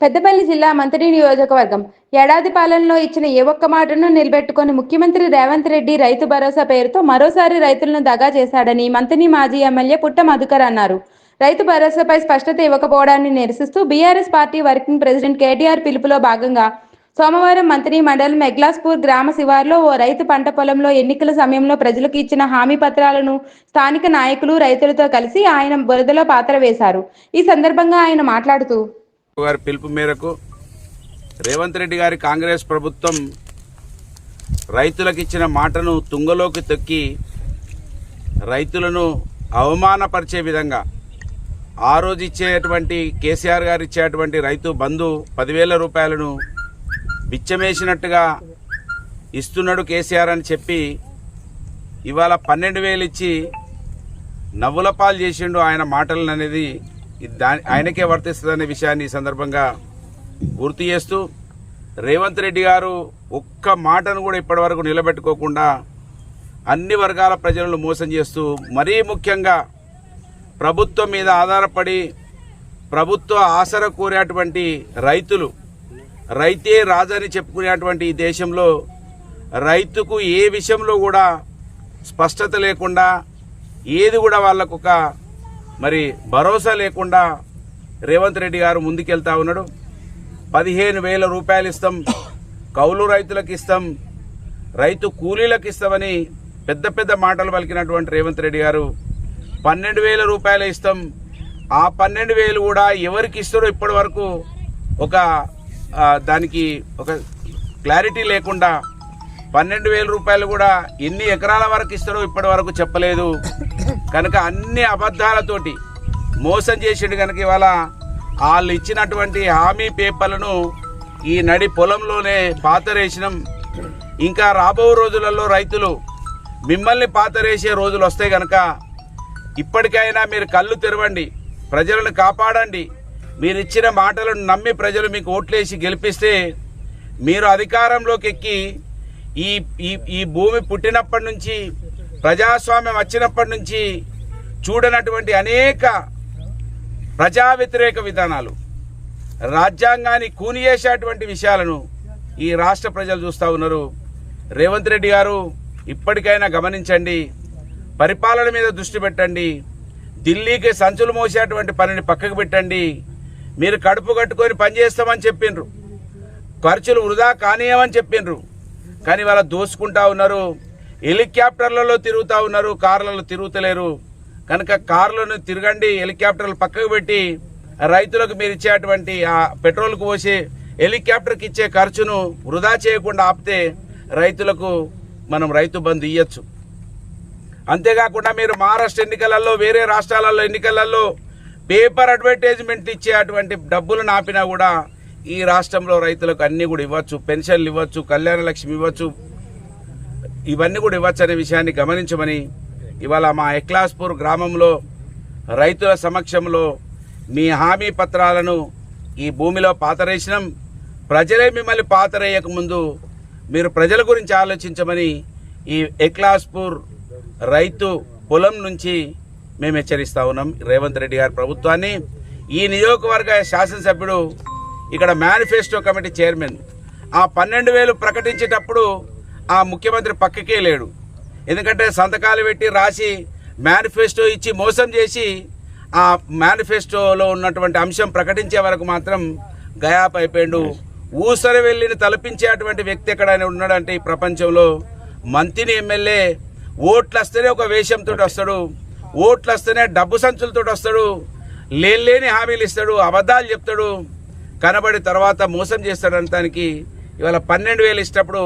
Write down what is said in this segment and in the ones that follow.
పెద్దపల్లి జిల్లా మంత్రి నియోజకవర్గం. ఏడాది పాలనలో ఇచ్చిన ఏ ఒక్క మాటను నిలబెట్టుకుని ముఖ్యమంత్రి రేవంత్ రెడ్డి రైతు భరోసా పేరుతో మరోసారి రైతులను దగా చేశాడని మంత్రి మాజీ ఎమ్మెల్యే పుట్ట మధుకర్ అన్నారు. రైతు భరోసాపై స్పష్టత ఇవ్వకపోవడాన్ని నిరసిస్తూ BRS party working president KTR పిలుపులో భాగంగా సోమవారం మంత్రి మండలం మెగ్లాస్పూర్ గ్రామ శివార్లో ఓ రైతు పంట పొలంలో ఎన్నికల సమయంలో ప్రజలకు ఇచ్చిన హామీ పత్రాలను స్థానిక నాయకులు రైతులతో కలిసి ఆయన బురదలో పాత్ర వేశారు. ఈ సందర్భంగా ఆయన మాట్లాడుతూ గారి పిలుపు మేరకు రేవంత్ రెడ్డి గారి కాంగ్రెస్ ప్రభుత్వం రైతులకు ఇచ్చిన మాటను తుంగలోకి తొక్కి రైతులను అవమానపరిచే విధంగా ఆ రోజు ఇచ్చేటువంటి కేసీఆర్ గారు ఇచ్చేటువంటి రైతు బంధు పదివేల రూపాయలను బిచ్చమేసినట్టుగా ఇస్తున్నాడు కేసీఆర్ అని చెప్పి ఇవాళ పన్నెండు వేలు ఇచ్చి నవ్వుల పాలు చేసిండు ఆయన మాటలను అనేది ఇది దాని ఆయనకే వర్తిస్తుందనే విషయాన్ని ఈ సందర్భంగా గుర్తు చేస్తూ రేవంత్ రెడ్డి గారు ఒక్క మాటను కూడా ఇప్పటివరకు నిలబెట్టుకోకుండా అన్ని వర్గాల ప్రజలను మోసం చేస్తూ మరీ ముఖ్యంగా ప్రభుత్వం మీద ఆధారపడి ప్రభుత్వ ఆసర కోరేటువంటి రైతులు రైతే రాజని చెప్పుకునేటువంటి ఈ దేశంలో రైతుకు ఏ విషయంలో కూడా స్పష్టత లేకుండా ఏది కూడా వాళ్ళకు ఒక మరి భరోసా లేకుండా రేవంత్ రెడ్డి గారు ముందుకెళ్తా ఉన్నాడు. పదిహేను వేల రూపాయలు ఇస్తాం. కౌలు రైతులకు ఇస్తాం. రైతు కూలీలకు ఇస్తామని పెద్ద పెద్ద మాటలు పలికినటువంటి రేవంత్ రెడ్డి గారు పన్నెండు వేల రూపాయలు ఇస్తాం. ఆ పన్నెండు వేలు కూడా ఎవరికి ఇస్తారో ఇప్పటి వరకు ఒక దానికి ఒక క్లారిటీ లేకుండా పన్నెండు వేల రూపాయలు కూడా ఎన్ని ఎకరాల వరకు ఇస్తారో ఇప్పటి వరకు చెప్పలేదు. కనుక అన్ని అబద్ధాలతోటి మోసం చేసిండు కనుక ఇవాళ వాళ్ళు ఇచ్చినటువంటి హామీ పేపర్లను ఈ నడి పొలంలోనే పాతరేసినాం. ఇంకా రాబో రోజులలో రైతులు మిమ్మల్ని పాతరేసే రోజులు వస్తాయి కనుక ఇప్పటికైనా మీరు కళ్ళు తెరవండి ప్రజలను కాపాడండి. మీరు ఇచ్చిన మాటలను నమ్మి ప్రజలు మీకు ఓట్లేసి గెలిపిస్తే మీరు అధికారంలోకి ఎక్కి ఈ ఈ ఈ భూమి పుట్టినప్పటి నుంచి ప్రజాస్వామ్యం వచ్చినప్పటి నుంచి చూడనటువంటి అనేక ప్రజా వ్యతిరేక విధానాలు. రాజ్యాంగాన్ని కూనియేసేటువంటి విషయాలను ఈ రాష్ట్ర ప్రజలు చూస్తూ ఉన్నారు. రేవంత్ రెడ్డి గారు ఇప్పటికైనా గమనించండి పరిపాలన మీద దృష్టి పెట్టండి ఢిల్లీకి సంచులు మోసేటువంటి పనిని పక్కకు పెట్టండి మీరు కడుపు కట్టుకొని పనిచేస్తామని చెప్పిండ్రు. ఖర్చులు వృధా కానీయమని చెప్పిండ్రు. కానీ వాళ్ళ దోసుకుంటా ఉన్నారు. హెలికాప్టర్లలో తిరుగుతూ ఉన్నారు కార్లలో తిరుగుతలేరు. కనుక కార్లను తిరగండి హెలికాప్టర్లు పక్కకు పెట్టి రైతులకు మీరు ఇచ్చేటువంటి ఆ పెట్రోల్కు పోసి హెలికాప్టర్కి ఇచ్చే ఖర్చును వృధా చేయకుండా ఆపితే రైతులకు మనం రైతు బంధు ఇయ్యచ్చు. అంతేకాకుండా మీరు మహారాష్ట్ర ఎన్నికలలో వేరే రాష్ట్రాలలో ఎన్నికలలో పేపర్ అడ్వర్టైజ్మెంట్ ఇచ్చే అటువంటి డబ్బులు నాపినా కూడా ఈ రాష్ట్రంలో రైతులకు అన్నీ కూడా ఇవ్వచ్చు. పెన్షన్లు ఇవ్వచ్చు కళ్యాణ లక్ష్మి ఇవ్వచ్చు ఇవన్నీ కూడా ఇవ్వచ్చనే విషయాన్ని గమనించమని ఇవాళ మా ఎక్లాస్పూర్ గ్రామంలో రైతుల సమక్షంలో మీ హామీ పత్రాలను ఈ భూమిలో పాతరేసినాం. ప్రజలే మిమ్మల్ని పాతరేయక ముందు మీరు ప్రజల గురించి ఆలోచించమని ఈ ఎక్లాస్పూర్ రైతు పొలం నుంచి మేము హెచ్చరిస్తా ఉన్నాం. రేవంత్ రెడ్డి గారి ప్రభుత్వాన్ని. ఈ నియోజకవర్గ శాసనసభ్యుడు ఇక్కడ మేనిఫెస్టో కమిటీ చైర్మన్. ఆ పన్నెండు వేలు ప్రకటించేటప్పుడు ఆ ముఖ్యమంత్రి పక్కకే లేడు. ఎందుకంటే సంతకాలు పెట్టి రాసి మేనిఫెస్టో ఇచ్చి మోసం చేసి ఆ మేనిఫెస్టోలో ఉన్నటువంటి అంశం ప్రకటించే వరకు మాత్రం గయాప్ అయిపోయాడు. ఊసరి వెళ్ళిని తలపించేటువంటి వ్యక్తి ఎక్కడైనా ఉన్నాడంటే ఈ ప్రపంచంలో మంత్రిని ఎమ్మెల్యే ఓట్లు వస్తేనే ఒక వేషంతో వస్తాడు. ఓట్లు వస్తేనే డబ్బు సంచులతో వస్తాడు. లేని హామీలు ఇస్తాడు. అబద్ధాలు చెప్తాడు. కనబడి తర్వాత మోసం చేస్తాడు అనడానికి ఇవాళ పన్నెండు వేలు ఇచ్చినప్పుడు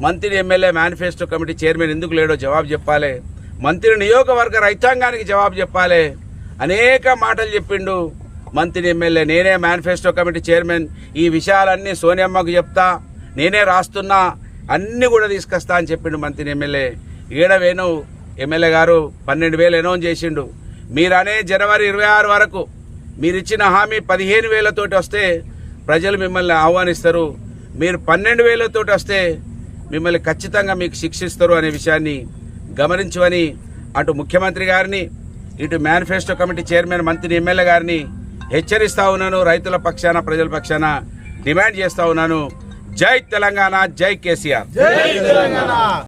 మంత్రి ఎమ్మెల్యే మేనిఫెస్టో కమిటీ చైర్మన్ ఎందుకు లేడో జవాబు చెప్పాలి. మంత్రి నియోగవర్గ రైతాంగానికి జవాబు చెప్పాలి. అనేక మాటలు చెప్పిండు. మంత్రి ఎమ్మెల్యే నేనే మేనిఫెస్టో కమిటీ చైర్మన్. ఈ విషయాలన్నీ సోనియమ్మకు చెప్తా. నేనే రాస్తున్నా. అన్నీ కూడా తీసుకొస్తా అని చెప్పిండు మంత్రి ఎమ్మెల్యే. ఈడ ఎమ్మెల్యే గారు పన్నెండు వేలు అనౌన్స్ చేసిండు. మీరనే జనవరి ఇరవై ఆరు వరకు మీరిచ్చిన హామీ పదిహేను వేలతోటి వస్తే ప్రజలు మిమ్మల్ని ఆహ్వానిస్తారు. మీరు పన్నెండు వేలతోటి వస్తే మిమ్మల్ని ఖచ్చితంగా మీకు శిక్షిస్తారు అనే విషయాన్ని గమనించమని అటు ముఖ్యమంత్రి గారిని ఇటు మేనిఫెస్టో కమిటీ చైర్మన్ మంత్రి ఎమ్మెల్యే గారిని హెచ్చరిస్తా ఉన్నాను. రైతుల పక్షాన ప్రజల పక్షాన డిమాండ్ చేస్తా ఉన్నాను. జై తెలంగాణ జై కేసీఆర్.